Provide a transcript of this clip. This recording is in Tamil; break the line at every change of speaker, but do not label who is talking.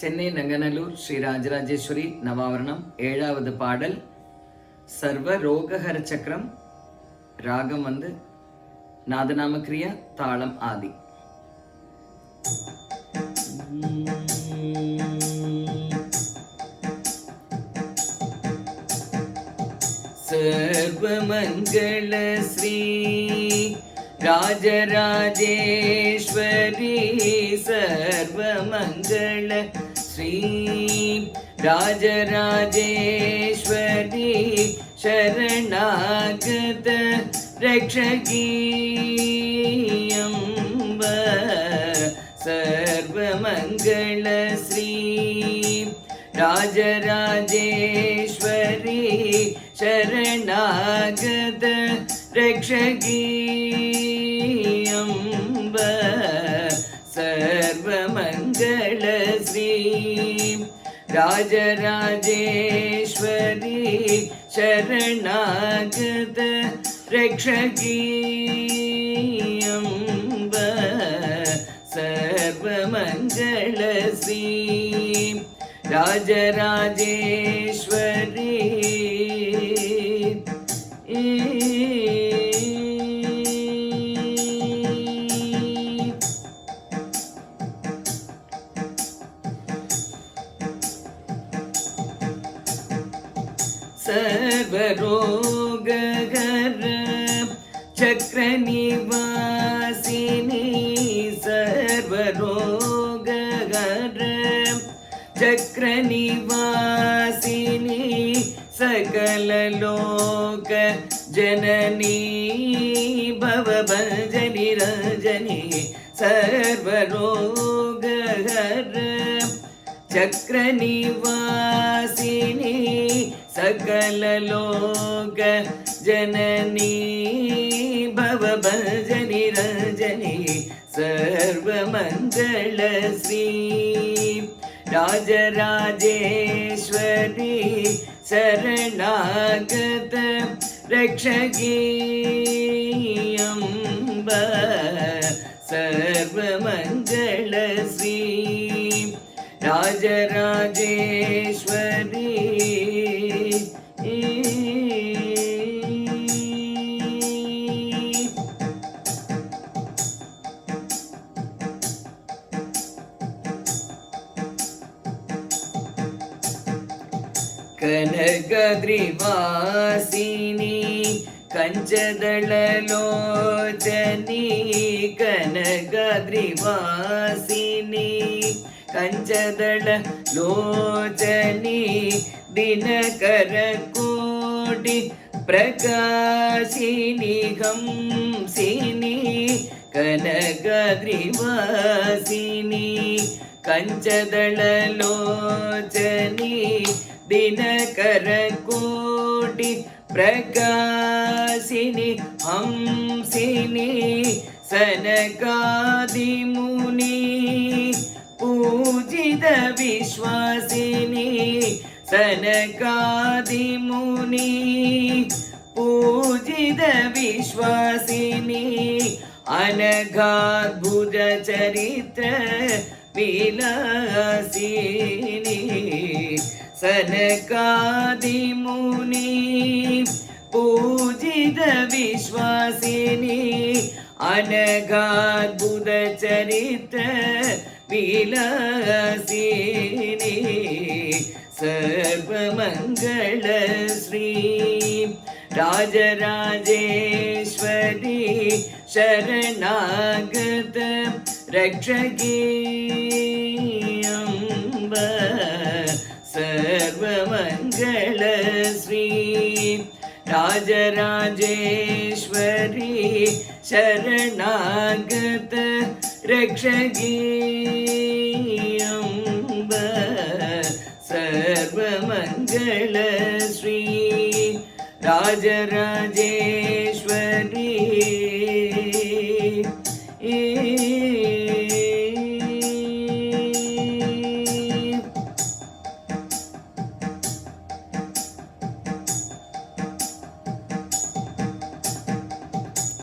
சென்னை நங்கநல்லூர் ஸ்ரீ ராஜராஜேஸ்வரி நவாவரணம் ஏழாவது பாடல் சர்வ ரோகஹர சக்கரம் ராகம் வந்து நாதநாமக்ரியா தாளம் ஆதி सर्वमङ्गल श्री राजराजेश्वरी सर्वमङ्गल ஸ்ரீம் ராஜராஜேஸ்வரி சரணாகத ரக்ஷகீயம்ப சர்வமங்கள ஸ்ரீ ராஜராஜேஸ்வரி சரணாகத ரக்ஷகீயம்ப சர்வமங்கள राजराजेश्वरी शरणागत रक्षगीयम्ब सर्वमङ्गलश्री राजराजेश्वरी सर्वरोगहर चक्रनिवासिनी सर्वरोगहर चक्रनिवासिनी सकललोक जननी भवभजनि रजनी सर्वरोगहर चक्रनिवासिनी सकललोक जननी भवभजनि रजनी सर्वमङ्गलश्री राजराजेश्वरी शरणागत रक्षगीयम्ब सर्वमङ्गलश्री രാജരാജേശ്വരി. കനകദ്രിവാസിനി കഞ്ചദളലോചനി కంచదడ లోచని దినకర కోటి ప్రకాశిని హంసిని కనకద్రివాసిని కంచదళలోచని దినకర కోటి ప్రకాశిని హంసిని సనకాది ముని വിശ്വാസിനി സനകാദിമുനി പൂജിത വിശ്വാസിനി അനഘാത്ഭുജ ചരിത്ര വിലാസിനി സനകാദിമുനി പൂജിത വിശ്വാസിനി അനഘാത്ഭുത ചരിത്ര विलासिनि सर्वमङ्गलश्री। राजराजेश्वरी शरणागत रक्षगीयम्ब सर्वमङ्गलश्री। राजराजेश्वरी शरणागत रक्षगीयम्ब மங்கள ஸ்ரீ ராஜராஜே